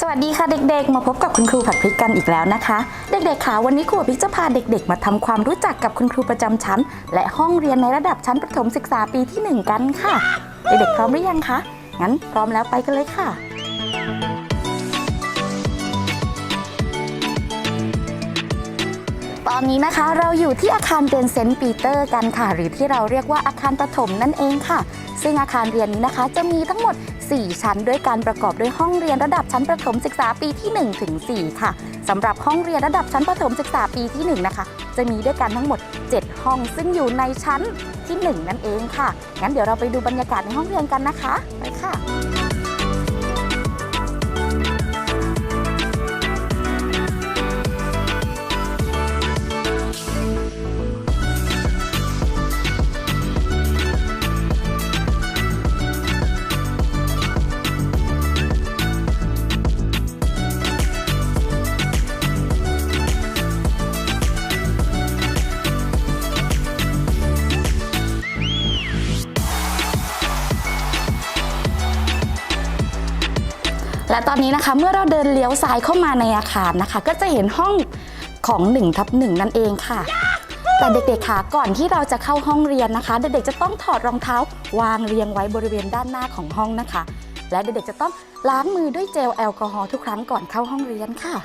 สวัสดีค่ะเด็กๆ มาพบกับคุณครูผัดพริกกันอีกแล้วนะคะ เด็กๆค่ะวันนี้ครูผัดพริกจะพาเด็ก ๆ มาทำความรู้จักกับคุณครูประจำชั้น และห้องเรียนในระดับชั้นประถมศึกษาปีที่ 1 กันค่ะ เด็กๆพร้อมหรือยังคะงั้นพร้อมแล้วไปกันเลยค่ะ ตอนนี้นะคะเราอยู่ที่อาคารเรียนเซนต์ปีเตอร์กันค่ะ หรือที่เราเรียกว่าอาคารประถมนั่นเองค่ะ ซึ่งอาคารเรียนนี้นะคะ จะมีทั้งหมด 4 ชั้นด้วยการประกอบด้วยห้องเรียนระดับชั้นประถมศึกษาปีที่1ถึง4ค่ะสำหรับห้องเรียนระดับชั้นประถมศึกษาปีที่1นะคะจะมีด้วยกันทั้งหมด 7 ห้อง ซึ่งอยู่ในชั้นที่ 1 นั่นเองค่ะงั้นเดี๋ยวเราไปดูบรรยากาศในห้องเรียนกันนะคะไปค่ะ และตอนนี้นะคะเมื่อเราเดินเลี้ยวซ้ายเข้ามาในอาคารนะคะ ก็จะเห็นห้องของ1ทับหนั่นเองค่ะ แต่เด็กๆค่ะก่อนที่เราจะเข้าห้องเรียนนะคะ เด็กๆจะต้องถอดรองเท้าวางเรียงไว้บริเวณด้านหน้าของห้องนะคะ และเด็กๆจะต้องล้างมือด้วยเจลแอลกอฮอล์ทุกครั้งก่อนเข้าห้องเรียนค่ะ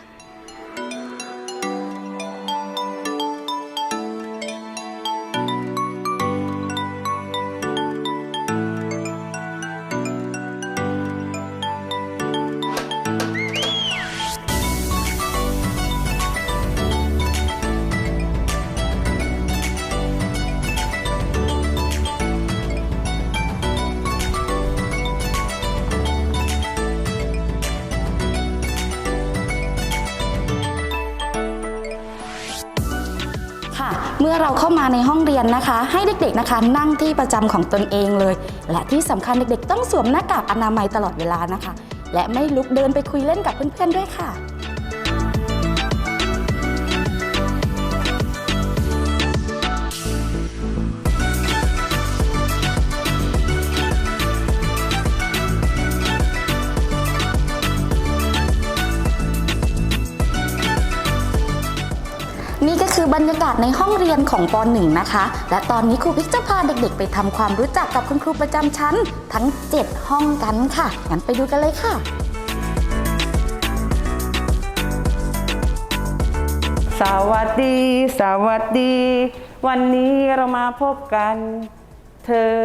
เมื่อเราเข้ามาในห้องเรียนนะคะ ให้เด็กๆนะคะนั่งที่ประจำของตนเองเลย และที่สำคัญเด็กๆ ต้องสวมหน้ากากอนามัยตลอดเวลานะคะ และไม่ลุกเดินไปคุยเล่นกับเพื่อนๆด้วยค่ะ คือบรรยากาศในห้องเรียนของป .1 นะคะ และตอนนี้ครูพิกจะพาเด็กๆ ไปทำความรู้จักกับคุณครูประจำชั้น ทั้ง 7 ห้องกันค่ะ งั้นไปดูกันเลยค่ะ สวัสดี สวัสดี วันนี้เรามาพบกัน เธอ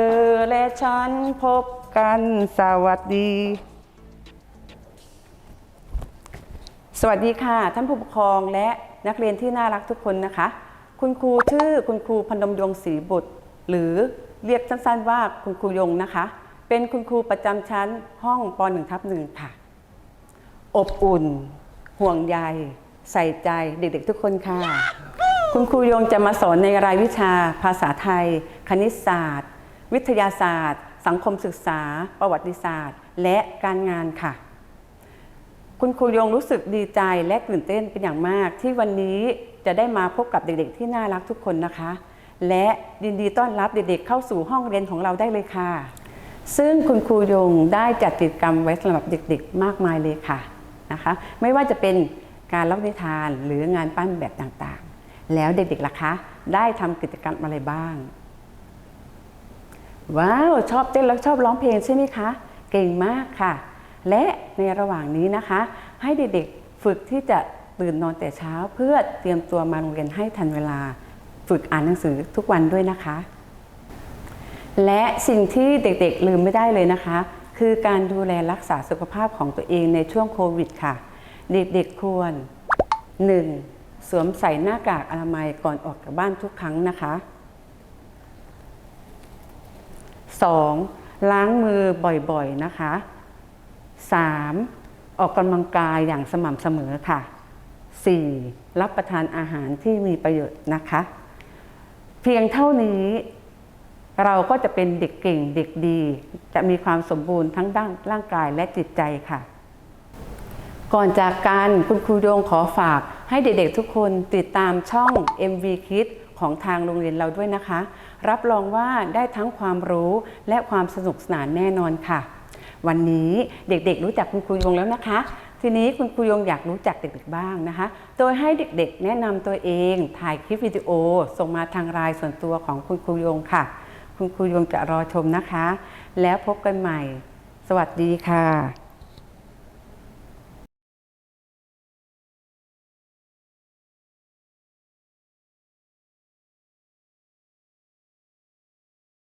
และฉันพบกัน สวัสดี สวัสดีค่ะ ท่านผู้ปกครองและ นักเรียนที่น่ารักทุกคนนะคะ คุณครูชื่อคุณครูพนมยงศรีบุตร หรือเรียกสั้นๆว่าคุณครูยงนะคะ เป็นคุณครูประจำชั้นห้องป .1 ทับหนึ่งค่ะ อบอุ่น ห่วงใยใส่ใจเด็กๆทุกคนค่ะ คุณครูยงจะมาสอนในรายวิชา ภาษาไทย คณิตศาสตร์ วิทยาศาสตร์ สังคมศึกษา ประวัติศาสตร์ และการงานค่ะ คุณครูยงรู้สึกดีใจและตื่นเต้นเป็นอย่างมาก ที่วันนี้จะได้มาพบกับเด็กๆ ที่น่ารักทุกคนนะคะ และยินดีต้อนรับเด็กๆ เข้าสู่ห้องเรียนของเราได้เลยค่ะ ซึ่งคุณครูยงได้จัดกิจกรรมไว้สำหรับเด็กๆ มากมายเลยค่ะนะคะ ไม่ว่าจะเป็นการเล่านิทานหรืองานปั้นแบบต่างๆ แล้วเด็กๆล่ะคะ ได้ทำกิจกรรมอะไรบ้าง ว้าว ชอบเต้นแล้วชอบร้องเพลงใช่ไหมคะ เก่งมากค่ะ และในระหว่างนี้นะคะ ให้เด็กๆฝึกที่จะตื่นนอนแต่เช้าเพื่อเตรียมตัวมาโรงเรียนให้ทันเวลา ฝึกอ่านหนังสือทุกวันด้วยนะคะ และสิ่งที่เด็กๆลืมไม่ได้เลยนะคะ คือการดูแลรักษาสุขภาพของตัวเองในช่วงโควิดค่ะ เด็กๆควร 1. สวมใส่หน้ากากอนามัยก่อนออกจากบ้านทุกครั้งนะคะ 2. ล้างมือบ่อยๆนะคะ 3. ออกกำลังกายอย่างสม่ำเสมอค่ะ 4. รับประทานอาหารที่มีประโยชน์นะคะ เพียงเท่านี้เราก็จะเป็นเด็กเก่งเด็กดี จะมีความสมบูรณ์ทั้งด้านร่างกายและจิตใจค่ะ ก่อนจากกันคุณครูโยงขอฝากให้เด็กๆทุกคนติดตามช่อง MV Kids ของทางโรงเรียนเราด้วยนะคะ รับรองว่าได้ทั้งความรู้และความสนุกสนานแน่นอนค่ะ วันนี้เด็กๆรู้จักคุณครูโยงแล้วนะคะ ทีนี้คุณครูยงอยากรู้จักเด็กๆบ้างนะคะ โดยให้เด็กๆ แนะนำตัวเองถ่ายคลิปวิดีโอ ส่งมาทางรายส่วนตัวของคุณครูยงค่ะ คุณครูยงจะรอชมนะคะ แล้วพบกันใหม่ สวัสดีค่ะ